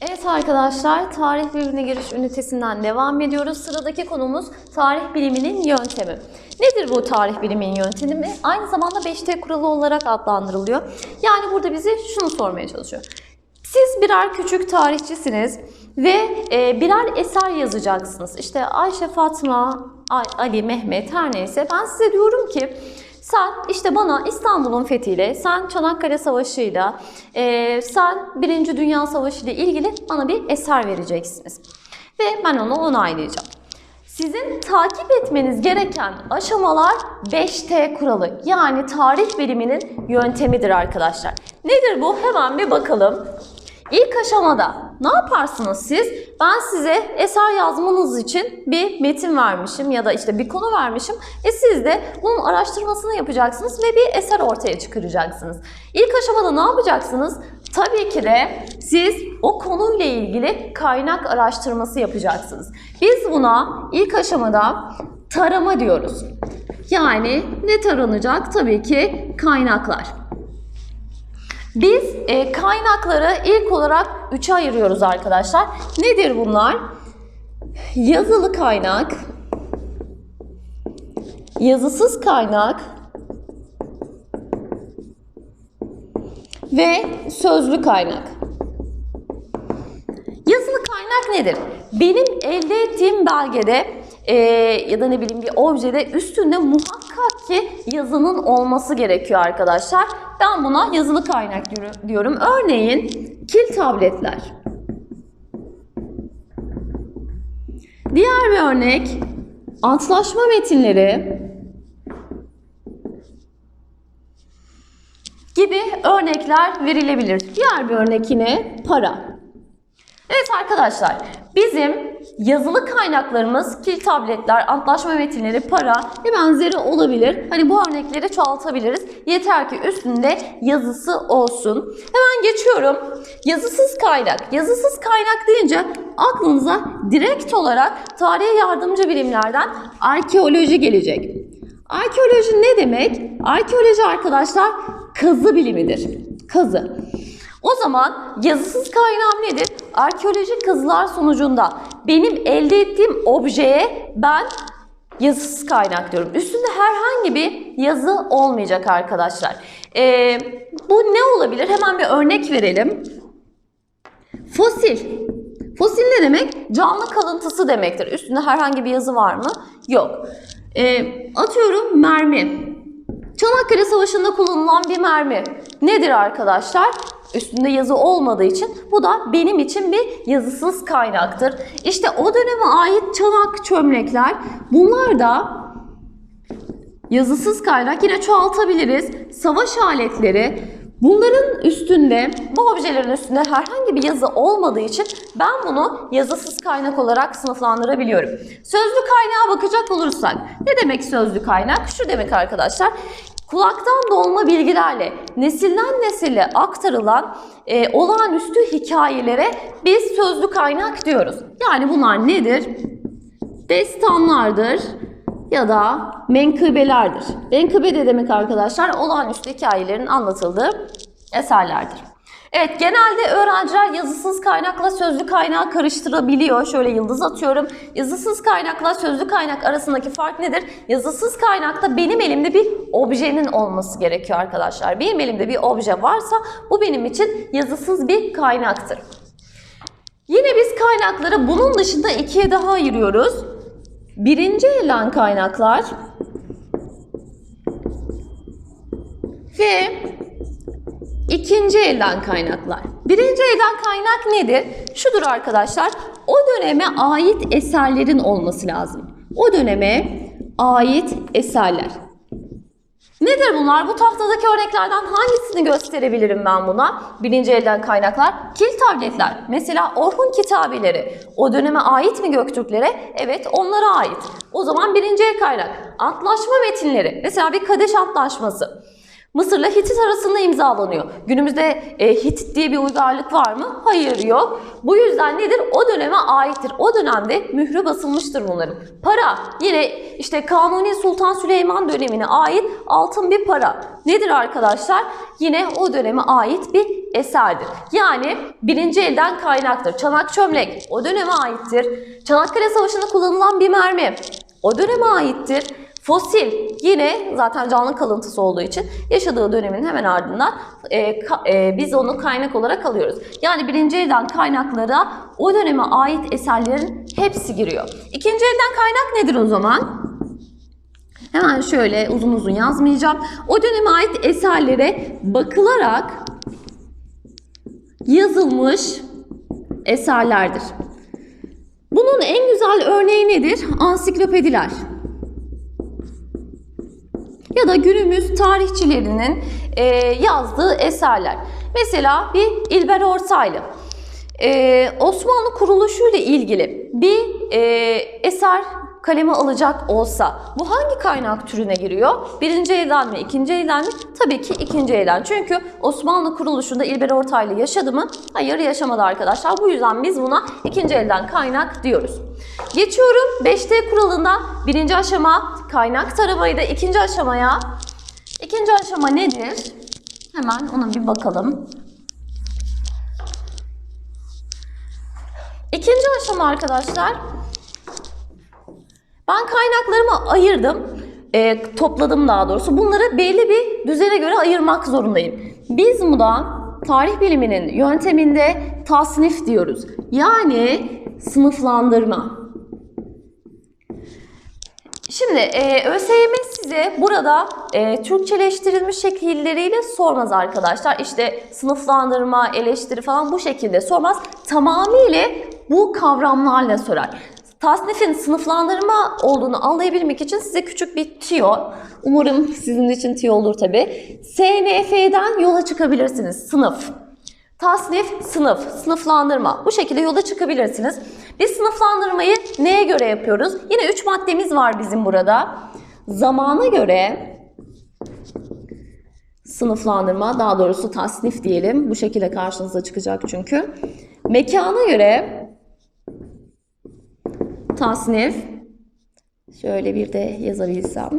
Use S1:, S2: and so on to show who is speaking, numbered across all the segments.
S1: Evet arkadaşlar, tarih bilimine giriş ünitesinden devam ediyoruz. Sıradaki konumuz tarih biliminin yöntemi. Nedir bu tarih biliminin yöntemi? Aynı zamanda 5T kuralı olarak adlandırılıyor. Yani burada bize şunu sormaya çalışıyor. Siz birer küçük tarihçisiniz ve e, birer eser yazacaksınız. İşte Ayşe, Fatma, Ali, Mehmet her neyse ben size diyorum ki sen işte bana İstanbul'un fethiyle, sen Çanakkale Savaşı'yla, e, sen Birinci Dünya Savaşı ile ilgili bana bir eser vereceksiniz. Ve ben onu onaylayacağım. Sizin takip etmeniz gereken aşamalar 5T kuralı. Yani tarih biliminin yöntemidir arkadaşlar. Nedir bu? Hemen bir bakalım. İlk aşamada ne yaparsınız siz? Ben size eser yazmanız için bir metin vermişim ya da işte bir konu vermişim. E siz de bunun araştırmasını yapacaksınız ve bir eser ortaya çıkaracaksınız. İlk aşamada ne yapacaksınız? Tabii ki de siz o konuyla ilgili kaynak araştırması yapacaksınız. Biz buna ilk aşamada tarama diyoruz. Yani ne taranacak? Tabii ki kaynaklar. Biz e, kaynakları ilk olarak üçe ayırıyoruz arkadaşlar. Nedir bunlar? Yazılı kaynak, yazısız kaynak ve sözlü kaynak. Yazılı kaynak nedir? Benim elde ettiğim belgede e, ya da ne bileyim bir objede üstünde muhakkak ki yazının olması gerekiyor arkadaşlar. Ben buna yazılı kaynak diyor- diyorum. Örneğin kil tabletler. Diğer bir örnek antlaşma metinleri gibi örnekler verilebilir. Diğer bir örnek yine para. Evet arkadaşlar, bizim yazılı kaynaklarımız kil tabletler, antlaşma metinleri, para ve benzeri olabilir. Hani bu örnekleri çoğaltabiliriz. Yeter ki üstünde yazısı olsun. Hemen geçiyorum. Yazısız kaynak. Yazısız kaynak deyince aklınıza direkt olarak tarihe yardımcı bilimlerden arkeoloji gelecek. Arkeoloji ne demek? Arkeoloji arkadaşlar kazı bilimidir. Kazı. O zaman yazısız kaynağım nedir? Arkeolojik kazılar sonucunda benim elde ettiğim objeye ben yazısız kaynak diyorum. Üstünde herhangi bir yazı olmayacak arkadaşlar. Ee, bu ne olabilir? Hemen bir örnek verelim. Fosil. Fosil ne demek? Canlı kalıntısı demektir. Üstünde herhangi bir yazı var mı? Yok. Ee, atıyorum mermi. Çanakkale Savaşı'nda kullanılan bir mermi. Nedir arkadaşlar? Üstünde yazı olmadığı için bu da benim için bir yazısız kaynaktır. İşte o döneme ait çanak çömlekler bunlar da yazısız kaynak yine çoğaltabiliriz. Savaş aletleri bunların üstünde bu objelerin üstünde herhangi bir yazı olmadığı için ben bunu yazısız kaynak olarak sınıflandırabiliyorum. Sözlü kaynağa bakacak olursak ne demek sözlü kaynak? Şu demek arkadaşlar. Kulaktan dolma bilgilerle nesilden nesile aktarılan e, olağanüstü hikayelere biz sözlü kaynak diyoruz. Yani bunlar nedir? Destanlardır ya da menkıbelerdir. Menkıbe de demek arkadaşlar olağanüstü hikayelerin anlatıldığı eserlerdir. Evet genelde öğrenciler yazısız kaynakla sözlü kaynağı karıştırabiliyor. Şöyle yıldız atıyorum. Yazısız kaynakla sözlü kaynak arasındaki fark nedir? Yazısız kaynakta benim elimde bir objenin olması gerekiyor arkadaşlar. Benim elimde bir obje varsa bu benim için yazısız bir kaynaktır. Yine biz kaynakları bunun dışında ikiye daha ayırıyoruz. Birinci elden kaynaklar ve ikinci elden kaynaklar. Birinci elden kaynak nedir? Şudur arkadaşlar. O döneme ait eserlerin olması lazım. O döneme ait eserler. Nedir bunlar? Bu tahtadaki örneklerden hangisini gösterebilirim ben buna? Birinci elden kaynaklar. Kil tabletler. Mesela Orhun kitabeleri. O döneme ait mi Göktürklere? Evet onlara ait. O zaman birinci el kaynak. Antlaşma metinleri. Mesela bir Kadeş Antlaşması. Mısır'la Hitit arasında imzalanıyor. Günümüzde e, Hitit diye bir uygarlık var mı? Hayır yok. Bu yüzden nedir? O döneme aittir. O dönemde mührü basılmıştır bunların. Para yine işte Kanuni Sultan Süleyman dönemine ait altın bir para. Nedir arkadaşlar? Yine o döneme ait bir eserdir. Yani birinci elden kaynaktır. Çanak çömlek o döneme aittir. Çanakkale Savaşı'nda kullanılan bir mermi o döneme aittir. Fosil yine zaten canlı kalıntısı olduğu için yaşadığı dönemin hemen ardından e, ka- e, biz onu kaynak olarak alıyoruz. Yani birinci elden kaynaklara o döneme ait eserlerin hepsi giriyor. İkinci elden kaynak nedir o zaman? Hemen şöyle uzun uzun yazmayacağım. O döneme ait eserlere bakılarak yazılmış eserlerdir. Bunun en güzel örneği nedir? Ansiklopediler. Ya da günümüz tarihçilerinin e, yazdığı eserler. Mesela bir İlber Ortaylı. E, Osmanlı kuruluşu ile ilgili bir e, eser kaleme alacak olsa bu hangi kaynak türüne giriyor? Birinci elden mi, ikinci elden mi? Tabii ki ikinci elden. Çünkü Osmanlı kuruluşunda İlber Ortaylı yaşadı mı? Hayır yaşamadı arkadaşlar. Bu yüzden biz buna ikinci elden kaynak diyoruz. Geçiyorum 5T kuralında birinci aşama kaynak taramaydı. İkinci aşamaya İkinci aşama nedir? Hemen ona bir bakalım. İkinci aşama arkadaşlar ben kaynaklarımı ayırdım, e, topladım daha doğrusu. Bunları belli bir düzene göre ayırmak zorundayım. Biz buna tarih biliminin yönteminde tasnif diyoruz. Yani sınıflandırma. Şimdi e, ÖSYM size burada e, Türkçeleştirilmiş şekilleriyle sormaz arkadaşlar. İşte sınıflandırma, eleştiri falan bu şekilde sormaz. Tamamıyla bu kavramlarla sorar. Tasnifin sınıflandırma olduğunu anlayabilmek için size küçük bir tiyo, umarım sizin için tiyo olur tabi. SNF'den yola çıkabilirsiniz. Sınıf. Tasnif, sınıf, sınıflandırma. Bu şekilde yola çıkabilirsiniz. Biz sınıflandırmayı neye göre yapıyoruz? Yine 3 maddemiz var bizim burada. Zamana göre sınıflandırma, daha doğrusu tasnif diyelim. Bu şekilde karşınıza çıkacak çünkü. Mekana göre tasnif, şöyle bir de yazabilsem.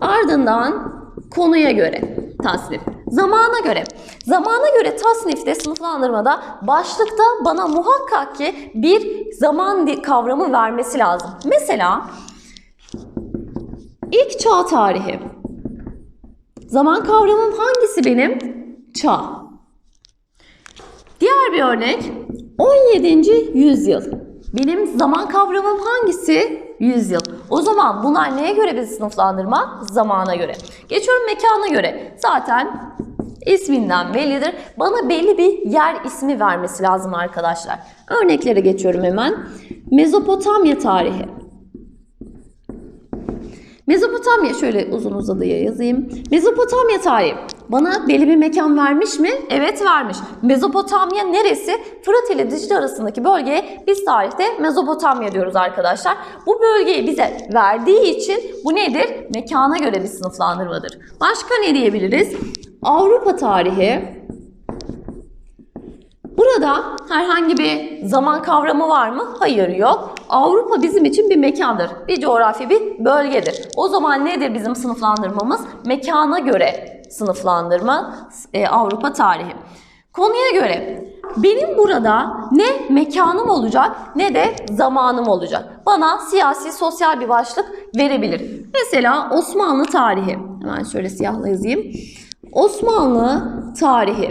S1: Ardından konuya göre tasnif. Zamana göre. Zamana göre tasnifte, sınıflandırmada başlıkta bana muhakkak ki bir zaman kavramı vermesi lazım. Mesela ilk çağ tarihi. Zaman kavramım hangisi benim? Çağ. Diğer bir örnek 17. yüzyıl. Benim zaman kavramım hangisi? Yüzyıl. O zaman bunlar neye göre bir sınıflandırma? Zamana göre. Geçiyorum mekana göre. Zaten isminden bellidir. Bana belli bir yer ismi vermesi lazım arkadaşlar. Örneklere geçiyorum hemen. Mezopotamya tarihi. Mezopotamya şöyle uzun uzadıya yazayım. Mezopotamya tarihi bana belli bir mekan vermiş mi? Evet vermiş. Mezopotamya neresi? Fırat ile Dicle arasındaki bölgeye biz tarihte Mezopotamya diyoruz arkadaşlar. Bu bölgeyi bize verdiği için bu nedir? Mekana göre bir sınıflandırmadır. Başka ne diyebiliriz? Avrupa tarihi Burada herhangi bir zaman kavramı var mı? Hayır yok. Avrupa bizim için bir mekandır. Bir coğrafi bir bölgedir. O zaman nedir bizim sınıflandırmamız? Mekana göre sınıflandırma e, Avrupa tarihi. Konuya göre benim burada ne mekanım olacak ne de zamanım olacak. Bana siyasi sosyal bir başlık verebilir. Mesela Osmanlı tarihi. Hemen şöyle siyahla yazayım. Osmanlı tarihi.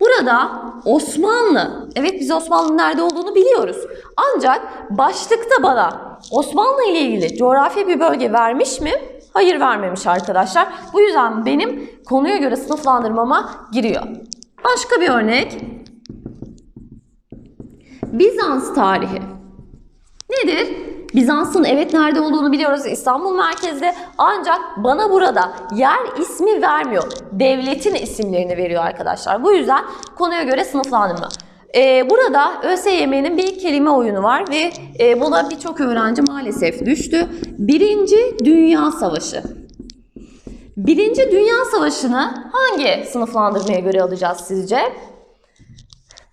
S1: Burada Osmanlı, evet biz Osmanlı'nın nerede olduğunu biliyoruz. Ancak başlıkta bana Osmanlı ile ilgili coğrafi bir bölge vermiş mi? Hayır vermemiş arkadaşlar. Bu yüzden benim konuya göre sınıflandırmama giriyor. Başka bir örnek. Bizans tarihi. Nedir? Bizans'ın evet nerede olduğunu biliyoruz. İstanbul merkezde. Ancak bana burada yer ismi vermiyor. Devletin isimlerini veriyor arkadaşlar. Bu yüzden konuya göre sınıflandırma. Ee, burada ÖSYM'nin bir kelime oyunu var ve e, buna birçok öğrenci maalesef düştü. Birinci Dünya Savaşı. Birinci Dünya Savaşı'nı hangi sınıflandırmaya göre alacağız sizce?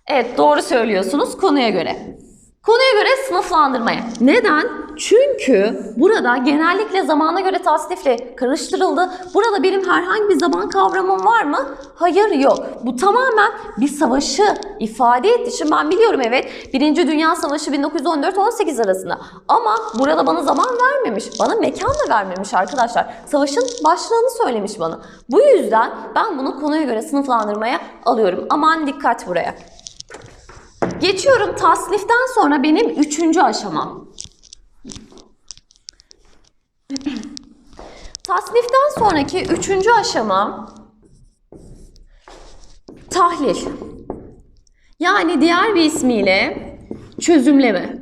S1: Evet doğru söylüyorsunuz konuya göre. Konuya göre sınıflandırmaya. Neden? Çünkü burada genellikle zamana göre tasnifle karıştırıldı. Burada benim herhangi bir zaman kavramım var mı? Hayır yok. Bu tamamen bir savaşı ifade etti. Şimdi ben biliyorum evet Birinci Dünya Savaşı 1914-18 arasında. Ama burada bana zaman vermemiş. Bana mekan da vermemiş arkadaşlar. Savaşın başlığını söylemiş bana. Bu yüzden ben bunu konuya göre sınıflandırmaya alıyorum. Aman dikkat buraya. Geçiyorum tasniften sonra benim üçüncü aşamam. Tasniften sonraki üçüncü aşama tahlil. Yani diğer bir ismiyle çözümleme.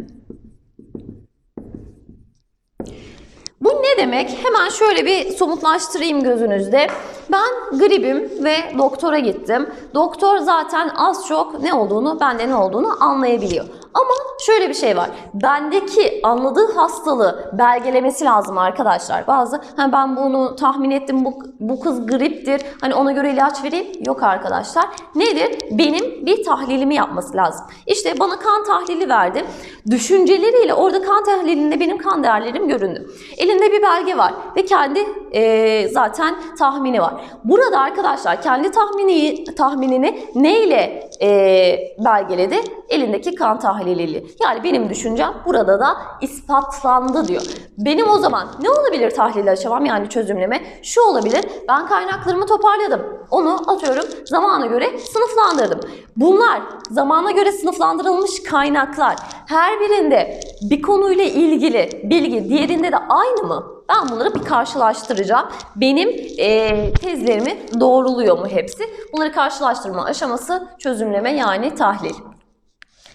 S1: Bu ne demek? Hemen şöyle bir somutlaştırayım gözünüzde. Ben gribim ve doktora gittim. Doktor zaten az çok ne olduğunu, bende ne olduğunu anlayabiliyor. Ama şöyle bir şey var. Bendeki anladığı hastalığı belgelemesi lazım arkadaşlar. Bazı hani ben bunu tahmin ettim bu, bu kız griptir. Hani ona göre ilaç vereyim. Yok arkadaşlar. Nedir? Benim bir tahlilimi yapması lazım. İşte bana kan tahlili verdi. Düşünceleriyle orada kan tahlilinde benim kan değerlerim göründü. Elinde bir belge var ve kendi e, zaten tahmini var. Burada arkadaşlar kendi tahmini tahminini neyle e, belgeledi? Elindeki kan tahliliyle. Yani benim düşüncem burada da ispatlandı diyor. Benim o zaman ne olabilir tahlil aşamam yani çözümleme? Şu olabilir. Ben kaynaklarımı toparladım. Onu atıyorum zamana göre sınıflandırdım. Bunlar zamana göre sınıflandırılmış kaynaklar. Her birinde bir konuyla ilgili bilgi diğerinde de aynı mı? Ben bunları bir karşılaştıracağım. Benim e, tezlerimi doğruluyor mu hepsi? Bunları karşılaştırma aşaması çözümleme yani tahlil.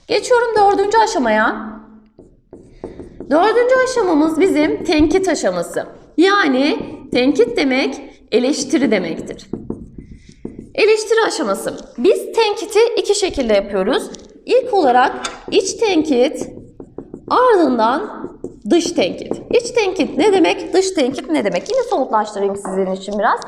S1: Geçiyorum dördüncü aşamaya. Dördüncü aşamamız bizim tenkit aşaması. Yani tenkit demek eleştiri demektir. Eleştiri aşaması. Biz tenkiti iki şekilde yapıyoruz. İlk olarak iç tenkit, ardından dış tenkit. İç tenkit ne demek? Dış tenkit ne demek? Yine somutlaştırayım sizin için biraz.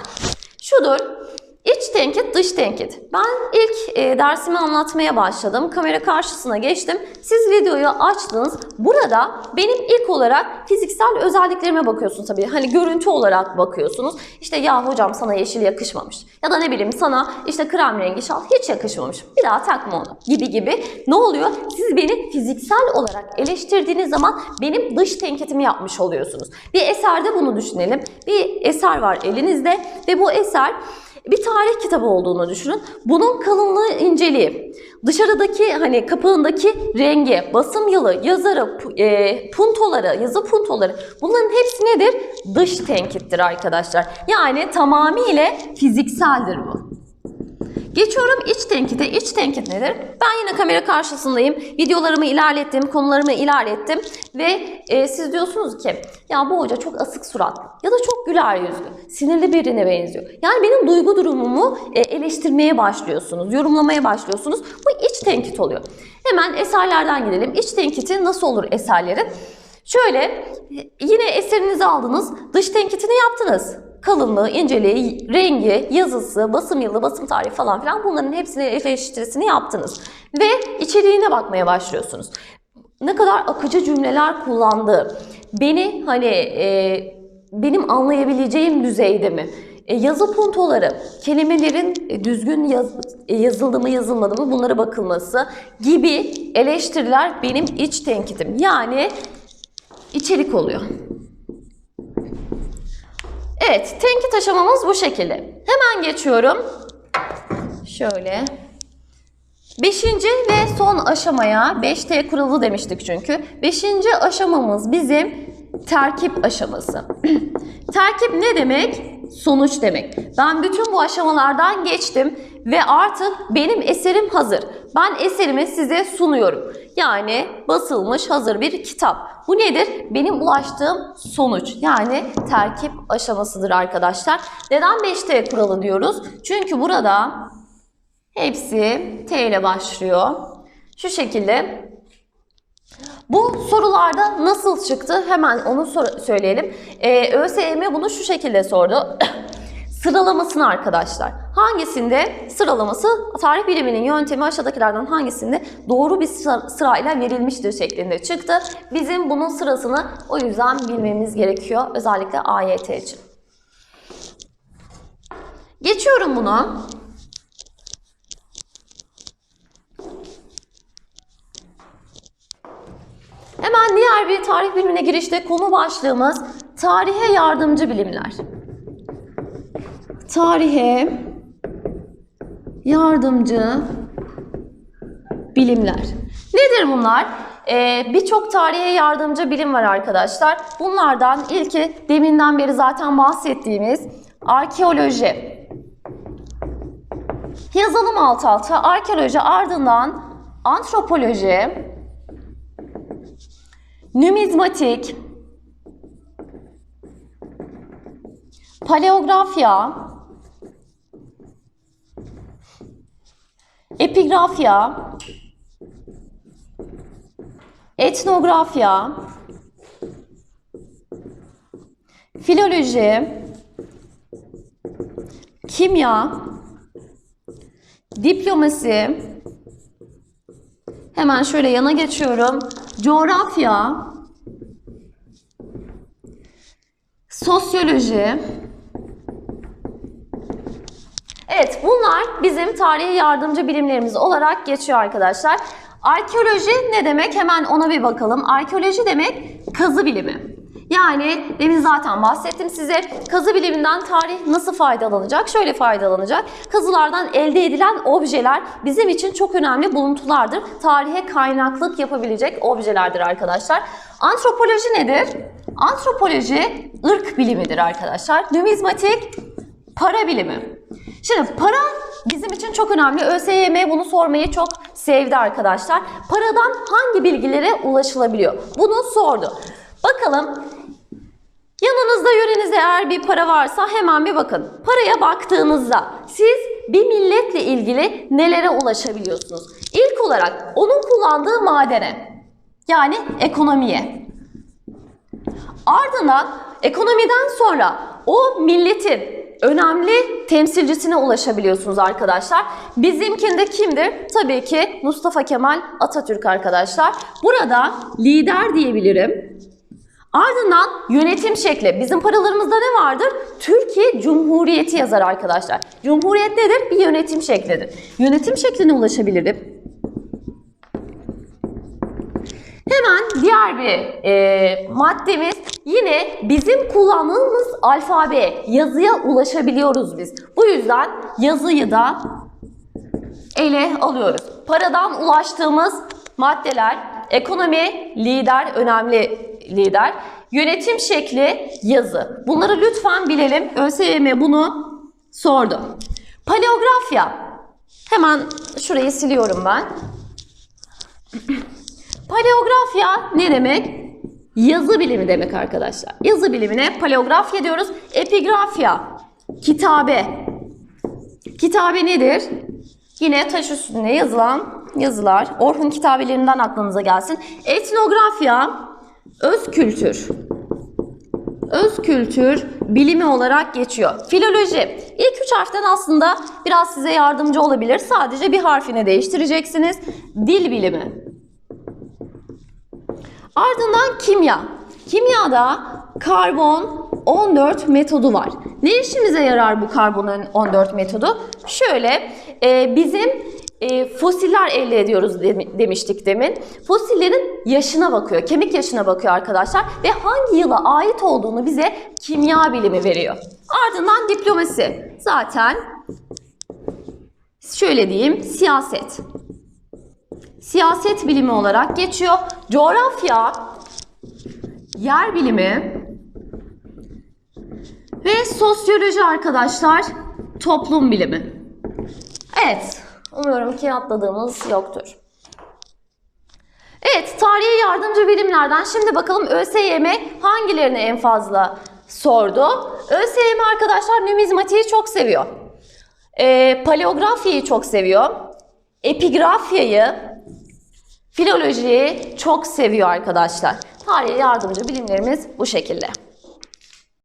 S1: Şudur. İç tenkit, dış tenkit. Ben ilk e, dersimi anlatmaya başladım. Kamera karşısına geçtim. Siz videoyu açtınız. Burada benim ilk olarak fiziksel özelliklerime bakıyorsunuz tabii. Hani görüntü olarak bakıyorsunuz. İşte ya hocam sana yeşil yakışmamış. Ya da ne bileyim sana işte krem rengi şal hiç yakışmamış. Bir daha takma onu gibi gibi. Ne oluyor? Siz beni fiziksel olarak eleştirdiğiniz zaman benim dış tenkitimi yapmış oluyorsunuz. Bir eserde bunu düşünelim. Bir eser var elinizde ve bu eser bir tarih kitabı olduğunu düşünün. Bunun kalınlığı inceliği, dışarıdaki hani kapağındaki rengi, basım yılı, yazarı, e, puntoları, yazı puntoları bunların hepsi nedir? Dış tenkittir arkadaşlar. Yani tamamıyla fizikseldir bu. Geçiyorum iç tenkite. İç tenkit nedir? Ben yine kamera karşısındayım. Videolarımı ilerlettim, konularımı ilerlettim ve e, siz diyorsunuz ki ya bu hoca çok asık suratlı ya da çok güler yüzlü, sinirli birine benziyor. Yani benim duygu durumumu e, eleştirmeye başlıyorsunuz, yorumlamaya başlıyorsunuz. Bu iç tenkit oluyor. Hemen eserlerden gidelim. İç tenkiti nasıl olur eserlerin? Şöyle yine eserinizi aldınız, dış tenkitini yaptınız kalınlığı, inceliği, rengi, yazısı, basım yılı, basım tarihi falan filan bunların hepsini eleştirisini yaptınız. Ve içeriğine bakmaya başlıyorsunuz. Ne kadar akıcı cümleler kullandığı, beni hani e, benim anlayabileceğim düzeyde mi? E, yazı puntoları, kelimelerin düzgün yaz, e, yazıldı mı yazılmadı mı bunlara bakılması gibi eleştiriler benim iç tenkitim. Yani içerik oluyor. Evet, tenkit aşamamız bu şekilde. Hemen geçiyorum. Şöyle. Beşinci ve son aşamaya, 5T kuralı demiştik çünkü. Beşinci aşamamız bizim terkip aşaması. terkip ne demek? Sonuç demek. Ben bütün bu aşamalardan geçtim ve artık benim eserim hazır. Ben eserimi size sunuyorum. Yani basılmış hazır bir kitap. Bu nedir? Benim ulaştığım sonuç. Yani terkip aşamasıdır arkadaşlar. Neden 5T kuralı diyoruz? Çünkü burada hepsi T ile başlıyor. Şu şekilde bu sorularda nasıl çıktı? Hemen onu söyleyelim. Ee, ÖSYM bunu şu şekilde sordu. sıralamasını arkadaşlar. Hangisinde sıralaması tarih biliminin yöntemi aşağıdakilerden hangisinde doğru bir sıra- sırayla verilmiştir şeklinde çıktı. Bizim bunun sırasını o yüzden bilmemiz gerekiyor özellikle AYT için. Geçiyorum bunu. Hemen diğer bir tarih bilimine girişte konu başlığımız tarihe yardımcı bilimler. Tarihe yardımcı bilimler. Nedir bunlar? Ee, Birçok tarihe yardımcı bilim var arkadaşlar. Bunlardan ilki deminden beri zaten bahsettiğimiz arkeoloji. Yazalım alt alta. Arkeoloji ardından antropoloji, numizmatik, paleografya, epigrafya, etnografya, filoloji, kimya, diplomasi, hemen şöyle yana geçiyorum, coğrafya, sosyoloji, Evet bunlar bizim tarihe yardımcı bilimlerimiz olarak geçiyor arkadaşlar. Arkeoloji ne demek? Hemen ona bir bakalım. Arkeoloji demek kazı bilimi. Yani demin zaten bahsettim size kazı biliminden tarih nasıl faydalanacak? Şöyle faydalanacak. Kazılardan elde edilen objeler bizim için çok önemli buluntulardır. Tarihe kaynaklık yapabilecek objelerdir arkadaşlar. Antropoloji nedir? Antropoloji ırk bilimidir arkadaşlar. Numizmatik para bilimi. Şimdi para bizim için çok önemli. ÖSYM bunu sormayı çok sevdi arkadaşlar. Paradan hangi bilgilere ulaşılabiliyor? Bunu sordu. Bakalım yanınızda yörenizde eğer bir para varsa hemen bir bakın. Paraya baktığınızda siz bir milletle ilgili nelere ulaşabiliyorsunuz? İlk olarak onun kullandığı madene yani ekonomiye. Ardından ekonomiden sonra o milletin önemli temsilcisine ulaşabiliyorsunuz arkadaşlar. Bizimkinde kimdir? Tabii ki Mustafa Kemal Atatürk arkadaşlar. Burada lider diyebilirim. Ardından yönetim şekli. Bizim paralarımızda ne vardır? Türkiye Cumhuriyeti yazar arkadaşlar. Cumhuriyet nedir? Bir yönetim şeklidir. Yönetim şekline ulaşabilirim. Hemen diğer bir e, maddemiz yine bizim kullandığımız alfabe, yazıya ulaşabiliyoruz biz. Bu yüzden yazıyı da ele alıyoruz. Paradan ulaştığımız maddeler, ekonomi, lider, önemli lider, yönetim şekli, yazı. Bunları lütfen bilelim. ÖSYM bunu sordu. Paleografya. Hemen şurayı siliyorum ben. Paleografya ne demek? Yazı bilimi demek arkadaşlar. Yazı bilimine paleografya diyoruz. Epigrafya, kitabe. Kitabe nedir? Yine taş üstünde yazılan yazılar. Orhun kitabelerinden aklınıza gelsin. Etnografya, öz kültür. Öz kültür bilimi olarak geçiyor. Filoloji. İlk üç harften aslında biraz size yardımcı olabilir. Sadece bir harfini değiştireceksiniz. Dil bilimi. Ardından kimya. Kimyada karbon 14 metodu var. Ne işimize yarar bu karbon 14 metodu? Şöyle e, bizim e, fosiller elde ediyoruz de- demiştik demin. Fosillerin yaşına bakıyor, kemik yaşına bakıyor arkadaşlar ve hangi yıla ait olduğunu bize kimya bilimi veriyor. Ardından diplomasi. Zaten şöyle diyeyim siyaset siyaset bilimi olarak geçiyor. Coğrafya, yer bilimi ve sosyoloji arkadaşlar toplum bilimi. Evet, umuyorum ki atladığımız yoktur. Evet, tarihe yardımcı bilimlerden şimdi bakalım ÖSYM hangilerini en fazla sordu? ÖSYM arkadaşlar numizmatiği çok seviyor. Ee, paleografyayı çok seviyor. Epigrafyayı, filolojiyi çok seviyor arkadaşlar. Tarihe yardımcı bilimlerimiz bu şekilde.